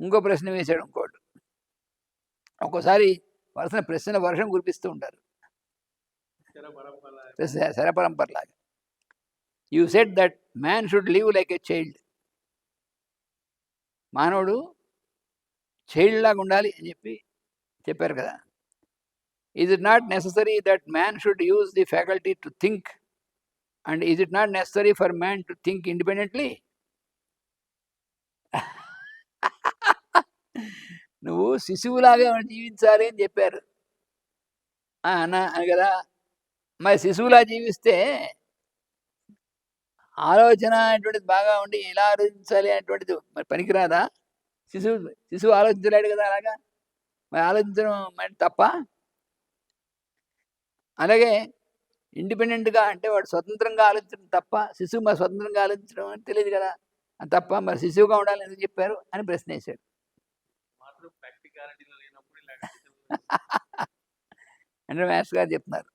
ఇంకో ప్రశ్న వేశాడు ఇంకోటి. ఒక్కోసారి వరుసన ప్రశ్న వర్షం కురిపిస్తూ ఉంటారు. శరపరంపరలాగా you set that man should live like a child మానవుడు చైల్డ్ లాగా ఉండాలి అని చెప్పి చెప్పారు కదా. Is it not necessary that man should use the faculty to think and is it not necessary for man to think independently నువ్వు శిశువులాగా జీవించాలి అని చెప్పారు. ఆ, అన్న అని కదా? మరి శిశువులా జీవిస్తే ఆలోచన అనేటువంటిది బాగా ఉండి ఎలా ఆలోచించాలి అనేటువంటిది మరి పనికిరాదా? శిశువు శిశువు ఆలోచించలేడు కదా అలాగా? మరి ఆలోచించడం తప్ప? అలాగే ఇండిపెండెంట్గా అంటే వాడు స్వతంత్రంగా ఆలోచించడం తప్ప శిశువు మరి స్వతంత్రంగా ఆలోచించడం అని తెలియదు కదా? అది తప్ప మరి శిశువుగా ఉండాలని ఎందుకు చెప్పారు? అని ప్రశ్న వేశాడు లేనప్పుడు అంటే మాస్టర్ గారు చెప్తున్నారు.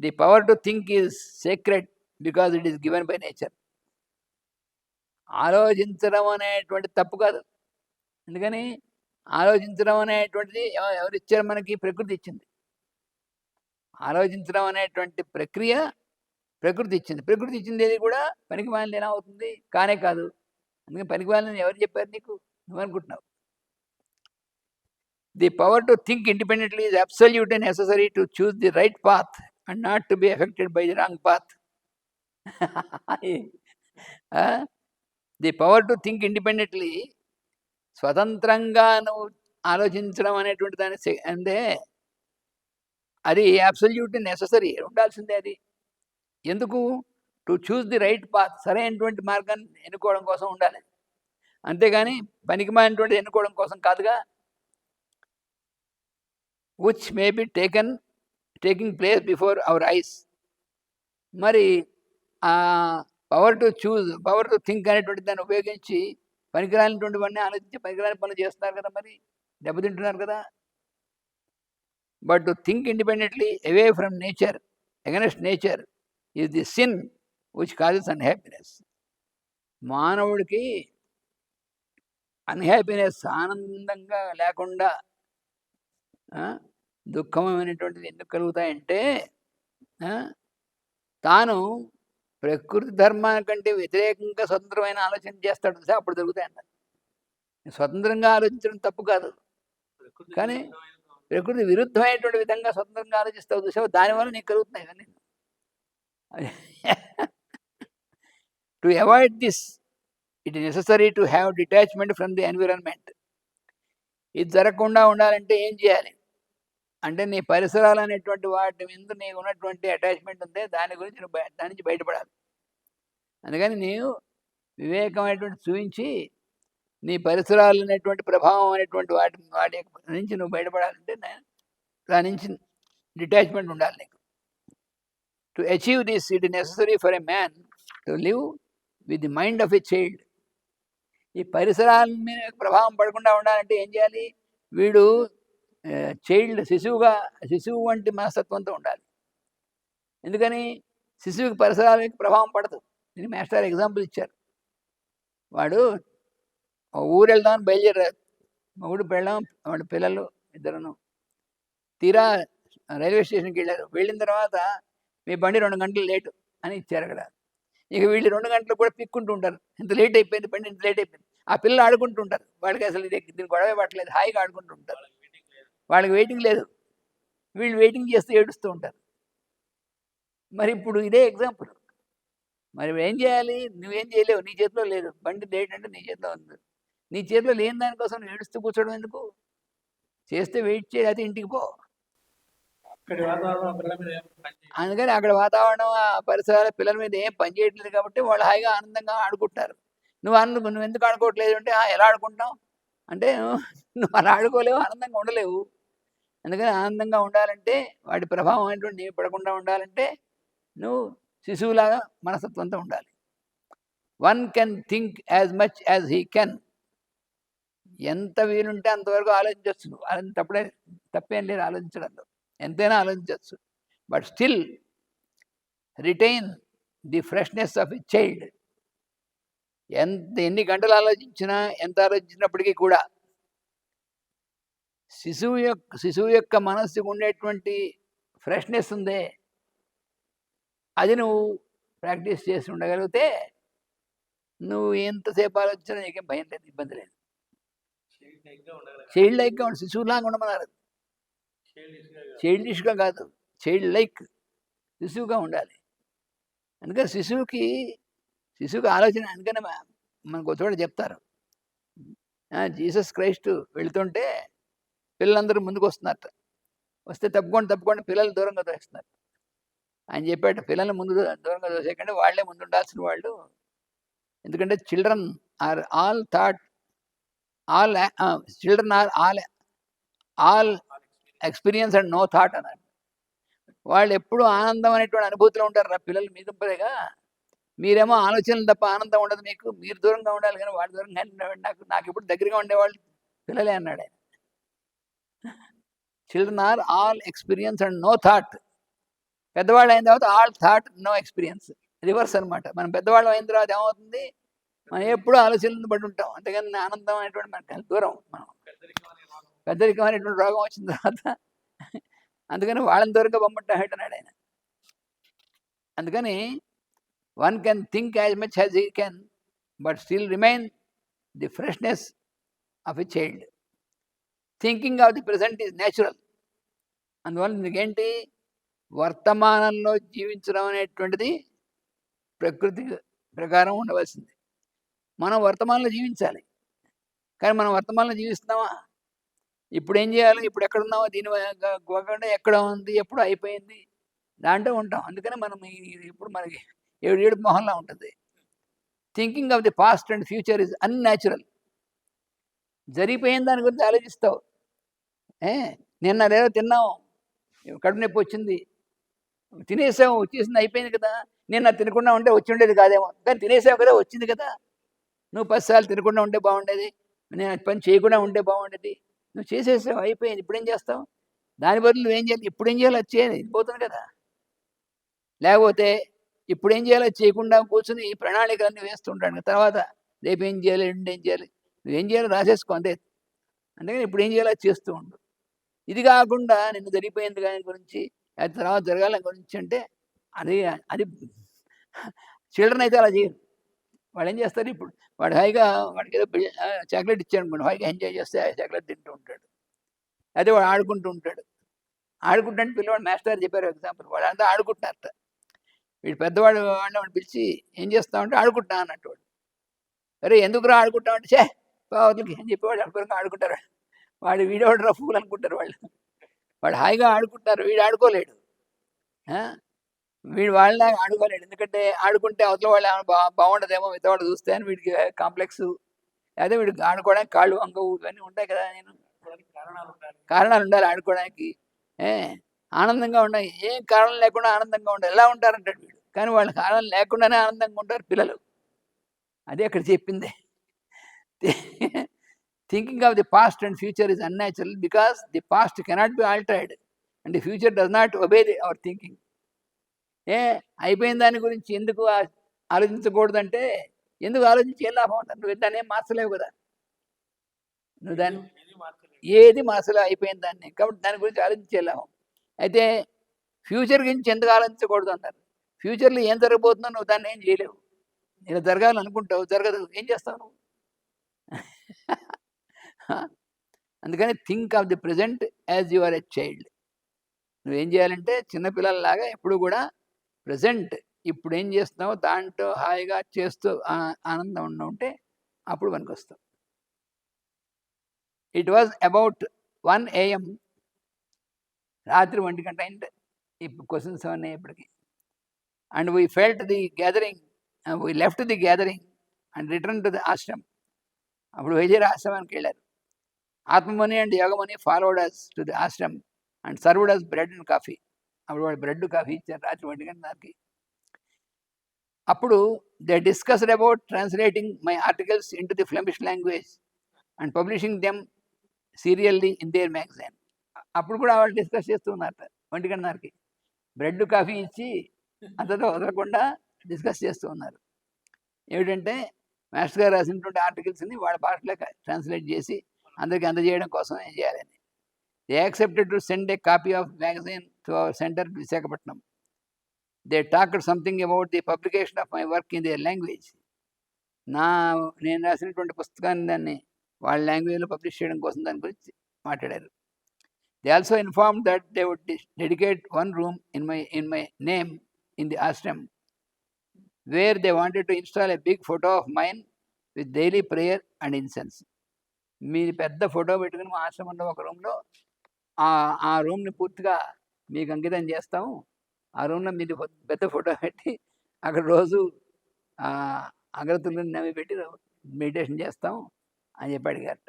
The power to think is secret because it is given by nature. ఆలోచించడం అనేటువంటి తప్పు కాదు. ఎందుకని? ఆలోచించడం అనేటువంటిది ఎవ- ఎవరు ఇచ్చారు మనకి ప్రకృతి ఇచ్చింది. ఆలోచించడం అనేటువంటి ప్రక్రియ ప్రకృతి ఇచ్చింది. ప్రకృతి ఇచ్చింది ఏది కూడా పనికి మాలిన ఎలా అవుతుంది? కానే కాదు. అందుకని పనికి మాలిన ఎవరు చెప్పారు నీకు? నువ్వు అనుకుంటున్నావు the power to think independently is absolutely necessary to choose the right path and not to be affected by the wrong path the power to think independently స్వతంత్రంగా నువ్వు ఆలోచించడం అనేటువంటి దాని అంటే అది అబ్సల్యూట్లీ నెససరీ ఉండాల్సిందే అది. ఎందుకు? To choose the right path సరైనటువంటి మార్గాన్ని ఎన్నుకోవడం కోసం ఉండాలి. అంతేగాని పనికిమాలినటువంటి ఎన్నుకోవడం కోసం కాదుగా. Which may be taken taking place before our eyes మరి ఆ power to choose power to think అనేటువంటి దాన్ని ఉపయోగించి పనికిరానిటువంటివన్నీ ఆలోచించి పనికిరాని పనులు చేస్తున్నారు కదా మరి దెబ్బతింటున్నారు కదా. But to think independently away from nature against nature is the sin which causes unhappiness మానవుడికి అన్హ్యాపీనెస్ ఆనందంగా లేకుండా దుఃఖమైనటువంటిది ఎందుకు కలుగుతాయంటే ఆ, తాను ప్రకృతి ధర్మాల కంటే వ్యతిరేకంగా స్వతంత్రమైన ఆలోచన చేస్తాడు చూసా? అప్పుడు దొరుకుతాయంట స్వతంత్రంగా ఆలోచించడం తప్పు కాదు. కానీ ప్రకృతి విరుద్ధమైనటువంటి విధంగా స్వతంత్రంగా ఆలోచిస్తావు చూసావు? దానివల్ల నీకు కలుగుతున్నాయి ఇవన్నీ. To avoid this it is necessary to have detachment from the environment ఇది జరగకుండా ఉండాలంటే ఏం చేయాలి? అంటే నీ పరిసరాలు అనేటువంటి వాటి మీద నీకు ఉన్నటువంటి అటాచ్మెంట్ ఉంటే దాని గురించి నువ్వు బయ- దాని నుంచి బయటపడాలి. అందుకని నీవు వివేకమైనటువంటి చూపించి నీ పరిసరాలు అనేటువంటి ప్రభావం అనేటువంటి వాటి వాటి నుంచి నువ్వు బయటపడాలంటే దాని నుంచి డిటాచ్మెంట్ ఉండాలి నీకు. To achieve this it necessary for a man to live with the mind of a child. ఈ పరిసరాల మీద ప్రభావం పడకుండా ఉండాలంటే ఏం చేయాలి? వీడు చైల్డ్ శిశువుగా శిశువు వంటి మనస్తత్వంతో ఉండాలి. ఎందుకని? శిశువుకి పరిసరాలకి ప్రభావం పడదు. దీని మాస్టర్ ఎగ్జాంపుల్ ఇచ్చారు. వాడు ఊరు వెళ్దామని బయలుదేరారు. ఊరు వెళ్ళాం వాడి పిల్లలు ఇద్దరును. తీరా రైల్వే స్టేషన్కి వెళ్ళారు. వెళ్ళిన తర్వాత మీ బండి రెండు గంటలు లేటు అని ఇచ్చారు అక్కడ. ఇక వీళ్ళు రెండు గంటలు కూడా పిక్కుంటూ ఉంటారు. ఇంత లేట్ అయిపోయింది బండి ఇంత లేట్ అయిపోయింది. ఆ పిల్లలు ఆడుకుంటూ ఉంటారు. వాళ్ళకి అసలు ఇది దీని గొడవ పట్టలేదు. హాయిగా ఆడుకుంటూ ఉంటారు. వాళ్ళకి వెయిటింగ్ లేదు. వీళ్ళు వెయిటింగ్ చేస్తూ ఏడుస్తూ ఉంటారు. మరి ఇప్పుడు ఇదే ఎగ్జాంపుల్ మరి ఏం చేయాలి? నువ్వేం చేయలేవు. నీ చేతిలో లేదు. బండి లేట్ అంటే నీ చేతిలో ఉంది. నీ చేతిలో లేని దానికోసం నువ్వు ఏడుస్తూ కూర్చోవడం ఎందుకు? చేస్తే వెయిట్ చేయి అయితే ఇంటికి పో. అందుకని అక్కడ వాతావరణం ఆ పరిసరాల పిల్లల మీద ఏం పని చేయట్లేదు కాబట్టి వాళ్ళు హాయిగా ఆనందంగా ఆడుకుంటారు. నువ్వు అను నువ్వు ఎందుకు ఆడుకోవట్లేదు అంటే "ఆ, ఎలా ఆడుకుంటావు అంటే నువ్వు అలా ఆడుకోలేవు ఆనందంగా ఉండలేవు. అందుకని ఆనందంగా ఉండాలంటే వాటి ప్రభావం అనేటువంటి నీకు పడకుండా ఉండాలంటే నువ్వు శిశువులాగా మనస్తత్వంతో ఉండాలి. One can think as much as he can ఎంత వీలుంటే అంతవరకు ఆలోచించవచ్చు నువ్వు. అది తప్పుడే తప్పేం లేదు ఆలోచించడంలో ఎంతైనా ఆలోచించవచ్చు but still retain the freshness of a child ఎంత ఎన్ని గంటలు ఆలోచించినా ఎంత ఆలోచించినప్పటికీ కూడా శిశువు యొక్క శిశువు యొక్క మనస్సుకు ఉండేటువంటి ఫ్రెష్నెస్ ఉందే. అది నువ్వు ప్రాక్టీస్ చేసి ఉండగలిగితే నువ్వు ఎంతసేపు ఆలోచించినా నీకేం భయం లేదు ఇబ్బంది లేదు. చైల్డ్ లైక్గా ఉండి శిశువులాగా ఉండమన్నారు. చైల్డిష్గా కాదు. చైల్డ్ లైక్ శిశువుగా ఉండాలి. అందుకని శిశువుకి శిశువుకి ఆలోచన అందుకని మనకు చోట చెప్తారు. జీసస్ క్రైస్ట్ వెళుతుంటే పిల్లలందరూ ముందుకు వస్తున్నారట వస్తే తప్పుకోండి తప్పుకోండి పిల్లలు దూరంగా తోస్తున్నారు ఆయన చెప్పాడు పిల్లల్ని ముందు దూరంగా తోసేకండి వాళ్ళే ముందు ఉండాల్సిన వాళ్ళు. ఎందుకంటే children are all thought all children are all all experience and no thought అన్నాడు వాళ్ళు ఎప్పుడు ఆనందం అనేటువంటి అనుభూతిలో ఉంటారు రా పిల్లలు మీద దుంపదేగా మీరేమో ఆలోచనలు తప్ప ఆనందం ఉండదు మీకు మీరు దూరంగా ఉండాలి కానీ వాళ్ళ దూరంగా నాకు నాకు ఎప్పుడు దగ్గరగా ఉండేవాళ్ళు పిల్లలే అన్నాడు ఆయన. Children are all experience and no thought పెద్దవాళ్ళు అయిన తర్వాత all thought no experience reverse అన్నమాట. మనం పెద్దవాళ్ళు అయిన తర్వాత ఏమవుతుంది? మనం ఎప్పుడూ ఆలోచనలు పడి ఉంటాం. అంతేగాని ఆనందం అనేటువంటి మనకి దూరం మనం. పెద్దరికం అనేటువంటి రోగం వచ్చిన తర్వాత అందుకని వాళ్ళని దూరంగా పంపట్టాడు అన్నాడు ఆయన. అందుకని one can think as much as he can but still remain the freshness of a child thinking of the present is natural అందువల్ల నీకేంటి వర్తమానంలో జీవించడం అనేటువంటిది ప్రకృతి ప్రకారం ఉండవలసింది. మనం వర్తమానంలో జీవించాలి. కానీ మనం వర్తమానంలో జీవిస్తున్నామా? ఇప్పుడు ఏం చేయాలి? ఇప్పుడు ఎక్కడ ఉన్నామో? దీని గోకుండా ఎక్కడ ఉంది? ఎప్పుడు అయిపోయింది? దాంట్లో ఉంటాం. అందుకని మనం ఇప్పుడు మనకి ఏడు ఏడు మొహంలా ఉంటుంది. Thinking of the past and future is unnatural జరిగిపోయిన దాని గురించి ఆలోచిస్తావు. ఏ నిన్న లేదో తిన్నావు కడుపు నొప్పి వచ్చింది. తినేసావు వచ్చేసింది అయిపోయింది కదా. నిన్న తినకుండా ఉంటే వచ్చి ఉండేది కాదేమో. కానీ తినేసావు కదా వచ్చింది కదా. నువ్వు పదిసార్లు తినకుండా ఉంటే బాగుండేది. నేను పని చేయకుండా ఉంటే బాగుండేది. నువ్వు చేసేసావు అయిపోయింది. ఇప్పుడేం చేస్తావు? దాని బదులు నువ్వేం చేయాలి? ఇప్పుడు ఏం చేయాలి? అది చేయాలి. పోతుంది కదా. లేకపోతే ఇప్పుడు ఏం చేయాలో? చేయకుండా కూర్చుని ఈ ప్రణాళికలన్నీ వేస్తుంటాడు తర్వాత రేపు ఏం చేయాలి? ఎల్లుండి ఏం చేయాలి? నువ్వేం చేయాలో రాసేసుకో అంతే. అందుకని ఇప్పుడు ఏం చేయాలో చేస్తూ ఉండు. ఇది కాకుండా నిన్ను జరిగిపోయింది దాని గురించి అది తర్వాత జరగాలని గురించి అంటే అది అది చిల్డ్రన్ అయితే అలా చేయరు. వాడు ఏం చేస్తారు ఇప్పుడు? వాడు హాయిగా వాడికి ఏదో చాక్లెట్ ఇచ్చాడు హాయిగా ఎంజాయ్ చేస్తే చాక్లెట్ తింటూ ఉంటాడు. అదే వాడు ఆడుకుంటూ ఉంటాడు. ఆడుకుంటాడు పిల్లవాడు మాస్టర్ చెప్పారు ఎగ్జాంపుల్. వాడు అంతా ఆడుకుంటున్నారట. వీడు పెద్దవాడు వాడిని వాడిని పిలిచి ఏం చేస్తామంటే ఆడుకుంటా అన్నట్టు వాడు. అరే ఎందుకురా ఆడుకుంటామంటే చే పావతులకి అని చెప్పేవాడు అనుకోరంగా ఆడుకుంటారు. వాడు వీడేవాడు ఫూల్ అనుకుంటారు వాళ్ళు? వాడు హాయిగా ఆడుకుంటారు వీడు ఆడుకోలేడు. వీడు వాళ్ళలాగా ఆడుకోలేడు. ఎందుకంటే ఆడుకుంటే అవతల వాళ్ళు బా బాగుండదేమో మిగతావాడు చూస్తే అని వీడికి కాంప్లెక్స్. అదే వీడికి ఆడుకోవడానికి కాళ్ళు వంగవు ఇవన్నీ ఉంటాయి కదా నేను. కారణాలు ఉండాలి కారణాలు ఉండాలి ఆడుకోవడానికి. ఏ? ఆనందంగా ఉన్నాయి ఏం కారణం లేకుండా ఆనందంగా ఉండాలి. ఎలా ఉంటారంటాడు వీడు? కానీ వాళ్ళ కారణం లేకుండానే ఆనందంగా ఉంటారు పిల్లలు. అదే అక్కడ చెప్పింది. Thinking of the past and future is unnatural because the past cannot be altered and the future does not obey the our thinking ఏ అయిపోయిన దాని గురించి ఎందుకు ఆలోచించకూడదంటే ఎందుకు ఆలోచించి ఏం లాభం ఉంటుంది? నువ్వు దాన్ని ఏం మార్చలేవు కదా. నువ్వు దాన్ని ఏది మనసులో అయిపోయింది దాన్ని. కాబట్టి దాని గురించి ఆలోచించేలాము అయితే ఫ్యూచర్ గురించి ఎందుకు ఆలోచించకూడదు అంటారు ఫ్యూచర్లో ఏం జరగబోతుందో నువ్వు దాన్ని ఏం చేయలేవు. ఇలా జరగాలనుకుంటావు జరగదు. ఏం చేస్తావు నువ్వు? అందుకని think of the present as you are a child. నువ్వేం చేయాలంటే చిన్నపిల్లలలాగా ఎప్పుడు కూడా ప్రజెంట్ ఇప్పుడు ఏం చేస్తున్నావో దాంట్లో హాయిగా చేస్తూ ఆనందం ఉండ ఉంటే అప్పుడు పనికొస్తావు. It was about one AM రాత్రి ఒంటి గంట అయింది. ఇప్పుడు క్వశ్చన్స్ అవన్నీ ఇప్పటికి and we felt the gathering we left the gathering and return to the ashram. అప్పుడు వైజర్ ఆశ్రమానికి వెళ్ళారు. Atmamani and Yogamani forward us to the ashram and served us bread and coffee. అప్పుడు వాళ్ళు బ్రెడ్ కాఫీ ఇచ్చారు. రాత్రి ఒంటి గంట దానికి. అప్పుడు they discussed about translating my articles into the Flemish language and publishing them serially in their magazine. అప్పుడు కూడా వాళ్ళు డిస్కస్ చేస్తూ ఉన్నారట ఒంటి బ్రెడ్ కాఫీ ఇచ్చి అంతతో వదలకుండా డిస్కస్ చేస్తూ ఉన్నారు. ఏమిటంటే మాస్టర్ గారు రాసినటువంటి ఆర్టికల్స్ని వాళ్ళ భాషలోకి ట్రాన్స్లేట్ చేసి అందరికీ అందజేయడం కోసం ఏం చేయాలని they accepted to send a copy of magazine to our centre Visakhapatnam they talked something about the publication of my work in their language నా నేను రాసినటువంటి పుస్తకాన్ని దాన్ని వాళ్ళ లాంగ్వేజ్లో పబ్లిష్ చేయడం కోసం దాని గురించి మాట్లాడారు. They also inform that they would dedicate one room in my in my name in the ashram where they wanted to install a big photo of mine with daily prayer and incense మీ పెద్ద photo పెట్టుకుని మా ఆశ్రమంలో ఒక రూమ్లో ఆ ఆ రూమ్ని పూర్తిగా మీకు అంకితం చేస్తాము. ఆ రూమ్లో మీరు పెద్ద ఫోటో పెట్టి అక్కడ రోజు అగ్రతులను నవ్వి పెట్టి మెడిటేషన్ చేస్తాం అని చెప్పి అడిగారట.